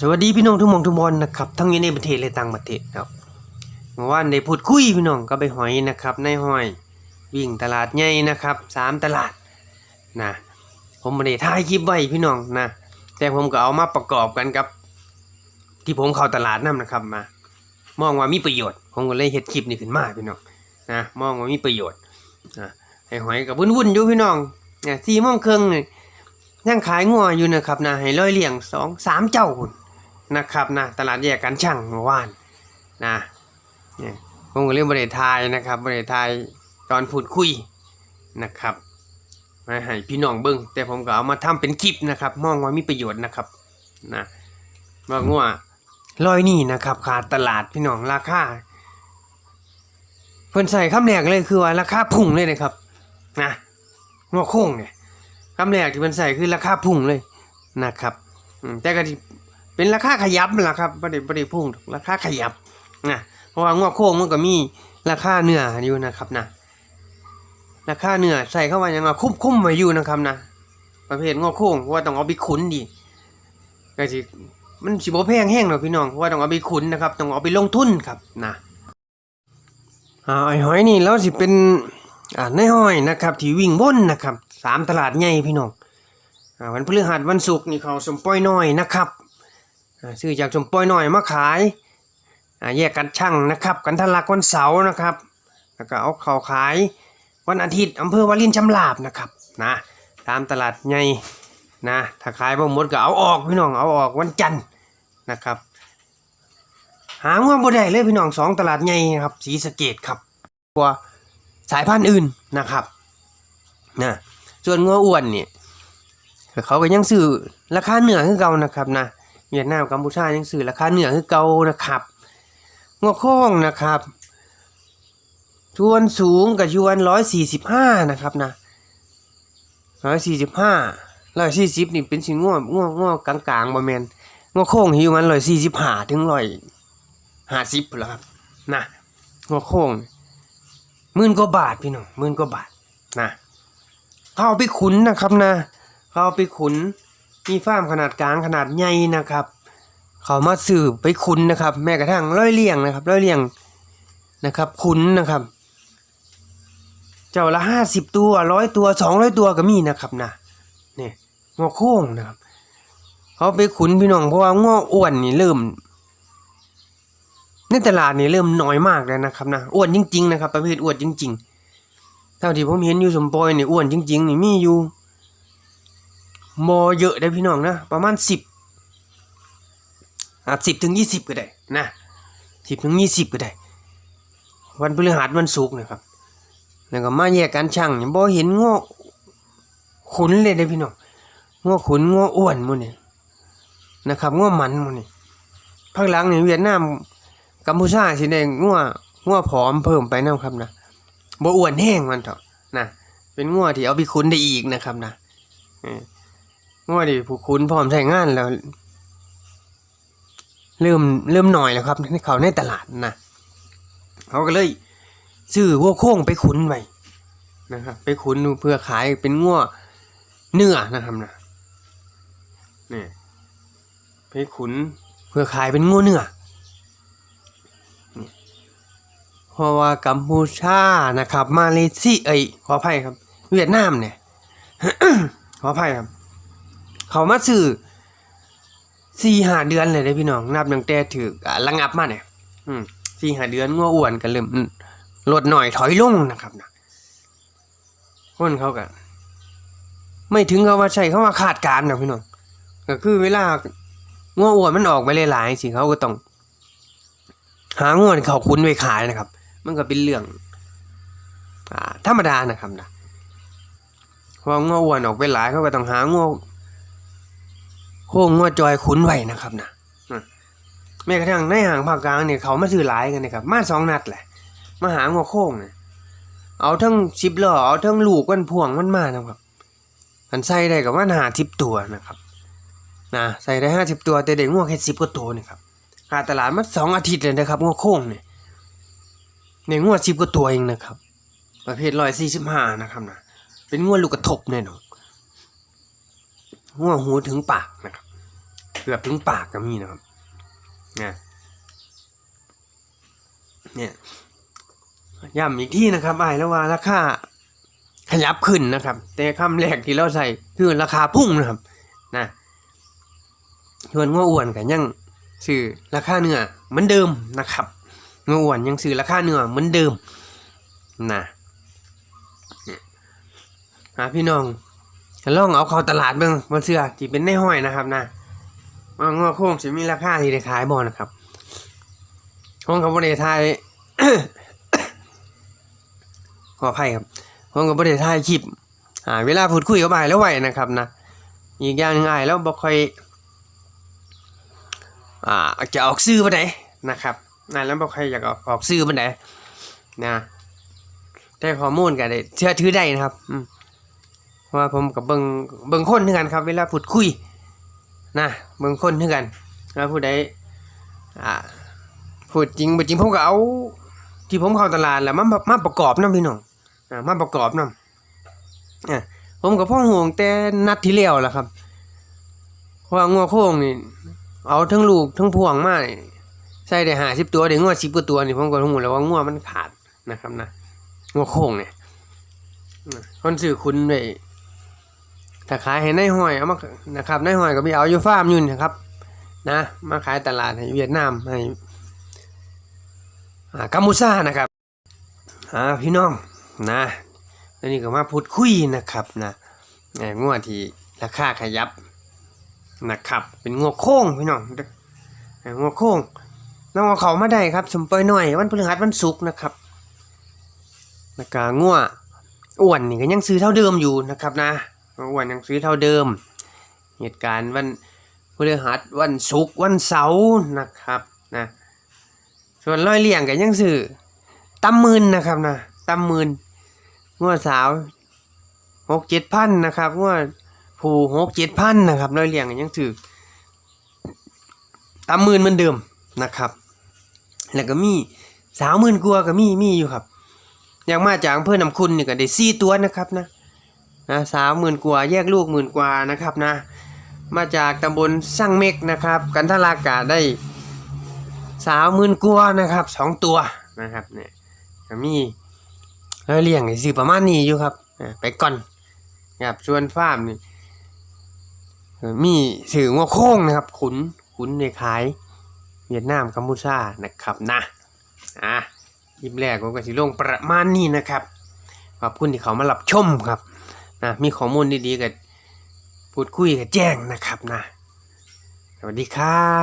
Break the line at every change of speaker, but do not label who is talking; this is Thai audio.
สวัสดีพี่น้องทุกมองทุกมอนนะครับทั้งอยู่ในประเทศและต่างประเทศครับเมื่อวานได้พูดคุยพี่น้องก็ไปหอยนะครับในหอยวิ่งตลาดใหญ่นะครับสามตลาดนะผมไม่ได้ถ่ายคลิปไว้พี่น้องนะแต่ผมก็เอามาประกอบกันกับ ที่ผมเข้าตลาดนั่นนะครับมามองว่ามีประโยชน์ ผมก็เลยเฮ็ดคลิปนี้ขึ้นมาพี่น้องนะมองว่ามีประโยชน์นะให้หอยกับวุ่นๆอยู่พี่น้องเนี่ยสี่โมงครึ่งนี่ย ยังขายงัวอยู่นะครับนะให้ร้อยเลี้ยงสองสามเจ้าพุ่นนะครับนะตลาดแยกกันช่างเมื่อวานนะเนี่ยผมก็เรียกบริทายนะครับบริทายตอนพูดคุยนะครับมาให้พี่น้องเบิ้งแต่ผมก็เอามาทำเป็นคลิปนะครับ มองว่ามีประโยชน์นะครับนะว่างัวร้อยนี่นะครับขาดตลาดพี่น้องราคาเพิ่นใส่คำแรกเลยคือว่าราคาพุ่งเลยนะครับนะงอโค้งเนี่ย คำแรกที่เพิ่นใส่คือราคาพุ่งเลยนะครับแต่ก็เป็นราคาขยับนั่นแหละครับบ่ได้บ่ได้พุ่งราคาขยับนะเพราะว่างอโค้งมันก็มีราคาเนื้ออยู่นะครับนะราคาเนื้อใส่เข้ามายังว่าคุ้มคุ้มไว้อยู่นะครับนะประเภทงอโค้งเพราะว่าต้องเอาไปขุนดีก็สิมันสิบ่แพงแห้งหรอกพี่น้องเพราะว่าต้องเอาไปขุนนะครับต้องเอาไปลงทุนครับนะอ่าไอ้หอยนี่แล้วสิเป็น อ่าในห้อยนะครับ ที่วิ่งบนนะครับสามตลาดใหญ่พี่น้องอ่าวันพฤหัสวันศุกร์นี่เขาสมป้อยน้อยนะครับอ่าซื้อจากสมป้อยน้อยมาขายอ่าแยกกันช่างนะครับ กันทลักวันเสาร์นะครับ แล้วก็เอาเขาขายวันอาทิตย์อำเภอวารินชำลาบนะครับนะตามตลาดใหญ่นะถ้าขายบ่หมดก็เอาออกพี่น้องเอาออกวันจันทร์นะครับ หาว่าบ่ได้เลยพี่น้องสองตลาดใหญ่ครับสีสะเกดครับกว่า สายพันธุ์อื่นนะครับนะส่วนงัวอ้วนเนี่ยเขาก็ยังซื้อราคาเหนือคือเก่านะครับนะเวียดนามกัมพูชายังซื้อราคาเหนือคือเก่านะครับงัวโค้งนะครับชวนสูงกับชวนร้อยสี่สิบห้านะครับนะร้อยสี่สิบห้าร้อยสี่สิบนี่เป็นสิง่วงง่วงง่วงกลางๆบ่แมนง่วโค้งหิวมันร้อยสี่สิบห้าถึงร้อยห้าสิบแล้วครับนะง่วโค้ง หมื่นกว่าบาทพี่น้องหมื่นกว่าบาทนะเขาเอาไปขุนนะครับนะเขาเอาไปขุนมีฟาร์มขนาดกลางขนาดใหญ่นะครับ เขามาสืบไปขุนนะครับ แม้กระทั่งร้อยเลี้ยงนะครับร้อยเลี้ยงนะครับขุนนะครับ เจ้าละห้าสิบตัวร้อยตัวสองร้อยตัวก็มีนะครับนะเนี่ยงอโค้งนะครับ เขาไปขุนพี่น้องเพราะว่างออ้วนนี่เริ่ม ในตลาดนี่เริ่มน้อยมากแล้วนะครับนะอ้วนจริงๆนะครับประเภทอ้วนจริง ๆ เท่าที่ผมเห็นอยู่สมปอยนี่อ้วนจริง ๆ นี่มีอยู่มอเยอะได้พี่น้องนะประมาณสิบอะสิบถึงยี่สิบก็ได้นะสิบถึงยี่สิบก็ได้ วันพฤหัสวันศุกร์นะครับ แล้วก็มาแยกกันช่างเนี่ยบ่เห็นงอขุนเลยเด้พี่น้องง้อขุนง้ออ้วนหมูนี่นะครับง้อมันหมูนี่ภาคหลังนี่เวียดนาม กัมพูชาสิได้ง้อง้อผอมเพิ่มไปนะครับนะบ่อ้วนแห้งมันเถอะนะเป็นง้อที่เอาไปขุนได้อีกนะครับนะเออง้อที่ผู้ขุนพร้อมใช้งานแล้ว เริ่มเริ่มหน่อยแล้วครับในเขาในตลาดนะเขาก็เลยซื้อวัวโค้งไปขุนไว้นะครับไปขุนเพื่อขายเป็นงัวเนื้อนะครับนะนี่ไปขุนเพื่อขายเป็นงัวเนื้อนี่เพ ราะว่ากัมพูชานะครับ มาเลเซียเอ้ยขออภัยครับ เวียดนามเนี่ยขออภัยครับ เขามาซื้อสี่หาเดือนเลยได้พี่น้องนับตั้งแต่ถือระงับมาเนี่ยอืมสี่หาเดือนงัวอ้วนกันเริ่มลดหน่อยถอยลงนะครับนะคนเขาก็ไม่ถึงเขาว่าใช่เขาว่าขาดการนะพี่น้องก็คือเวลาง้ออ้วนมันออกไปหลายๆสิเขาก็ต้อง หาง้อที่เขาคุ้นไว้ขายนะครับ มันก็เป็นเรื่องอธรรมดานะครับนะพราะว่าง้ออ้วนออกไปหลายเขาก็ต้องหาง้อโค้งง้อจอยคุ้นไว้นะครับนะแม้กระทั่งในห่างภาคกลางเนี่ยเขามาซื้อหลายกันนะครับ มาสองนัดแหละ มาหาง้อโค้งเนี่ยเอาทั้งสิบล้อเอาทั้งลูกมันพ่วงมันมานะครับมันใส่ได้กับว่าหาทิปตัวนะครับนะใส่ได้ห้าสิบตัวแต่เด็กง่วแค่สิบกว่าตัวนี่ครับหาตลาดมาสองอาทิตย์เลยนะครับง่วโค้งเนี่ย ในงวงสิบกว่าตัวเองนะครับ ประเภทร้อยสี่สิบห้านะครับนะเป็นงวงลูกกระทบแน่นอนง่วงหูถึงปากนะครับเกือบถึงปากก็มีนะครับเนี่ยเนี่ยย้ำอีกที่นะครับไอ้แล้วว่าราคาขยับขึ้นนะครับ แต่คำแรกที่เราใส่คือราคาพุ่งนะครับนะส่วนงัวอ้วนกันยังซื้อราคาเนื้อเหมือนเดิมนะครับ เงัวอ้วนยังซื้อราคาเนื้อเหมือนเดิมนะนะพี่น้องลองเอาเข้าตลาดเบิ่งบนเสื้อที่เป็นในห้อยนะครับนะว่างัวโค้งสิมีราคาที่ได้ขายบ่นะครับห้องกับบริไทยขออภัยครับห้องกับบริไทยคลิปอ่าเวลาพูดคุยกับอ้ายแล้วไหวนะครับนะอีกอย่างนึงอ้ายแล้วบ่ค่อยอ่าจะออกซื้อไปานนะครับ นั่นแล้วบ่ค่อยอยากออกออกซื้อปานใดนะแต่ข้อมูลก็ได้เชื่อถือได้นะครับอืมเพราะว่าผมกับเบิ่งเบิ่งคนคือกันครับ เวลาพูดคุยนะเบิ่งคนคือกันแล้วผู้ใดอ่าพูดจริงบ่จริงผมก็เอา ที่ผมเข้าตลาดแล้วมามาประกอบนํพี่น้องอ่ามาประกอบนํอ่าผมกับพ่อห่วงแต่นัดที่แล้วแหละครับเพราะว่างัวโค้งนี่เอาทั้งลูกทั้งพวงมานี่ ใส่ได้ห้าสิบตัวได้งัวสิบกว่าตัวนี่ผมก็รู้แล้วว่างัวมันขาดนะครับนะงัวโค้งเนี่ยคนซื้อคุณไปถ้าขายให้นายห้อยเอามานะครับนายห้อยก็ไปเอาอยู่ฟาร์มอยู่นะครับ นะ มาขายตลาดให้เวียดนามให้กัมพูชานะครับอ่าพี่น้องนะแล้วนี่ก็มาพูดคุยนะครับนะเอ่องวดที่ราคาขยับนะครับ เป็นงวโค้งพี่น้องเอ่องวโค้ง น้องเอาเขามาได้ครับสมปอยหน่อย วันพฤหัสวันศุกร์นะครับแล้วก็งวอ้วนนี่ก็ยังซื้อเท่าเดิมอยู่นะครับนะอ้วนยังซื้อเท่าเดิม เหตุการณ์วันพฤหัสวันศุกร์วันเสาร์นะครับนะส่วนร้อยเลี่ยงก็ยังซื้อตำมืนนะครับนะตำมืนงวดสาวหกเจ็ดพันนะครับงวดผูหกเจ็ดพันนะครับร้อยเลี้ยงยังถือตามหมื่นเหมือนเดิม นะครับแล้วก็มีสาวหมื่นกว่าก็มีมีอยู่ครับ อย่างมาจากอำเภอนำคุณนี่ก็ได้สี่ตัวนะครับนะนะสาวหมื่นกว่าแยกลูกหมื่นกว่านะครับนะ มาจากตำบลสร้างเมกนะครับ กันทลากาได้สาวหมื่นกว่านะครับสองตัวนะครับเนี่ยก็มีแล้วเลี้ยงนี่สิประมาณนี้อยู่ครับไปก่อนครับส่วนฟาร์มนี่มีสื่องัวโค้งนะครับ ขุนขุนในขาย เวียดนามกัมพูชานะครับนะอะคลิปแรกผมก็สิลงประมาณนี้นะครับขอบคุณที่เขามารับชมครับนะมีข้อมูลดีๆกับพูดคุยกับแจ้งนะครับนะสวัสดีครับ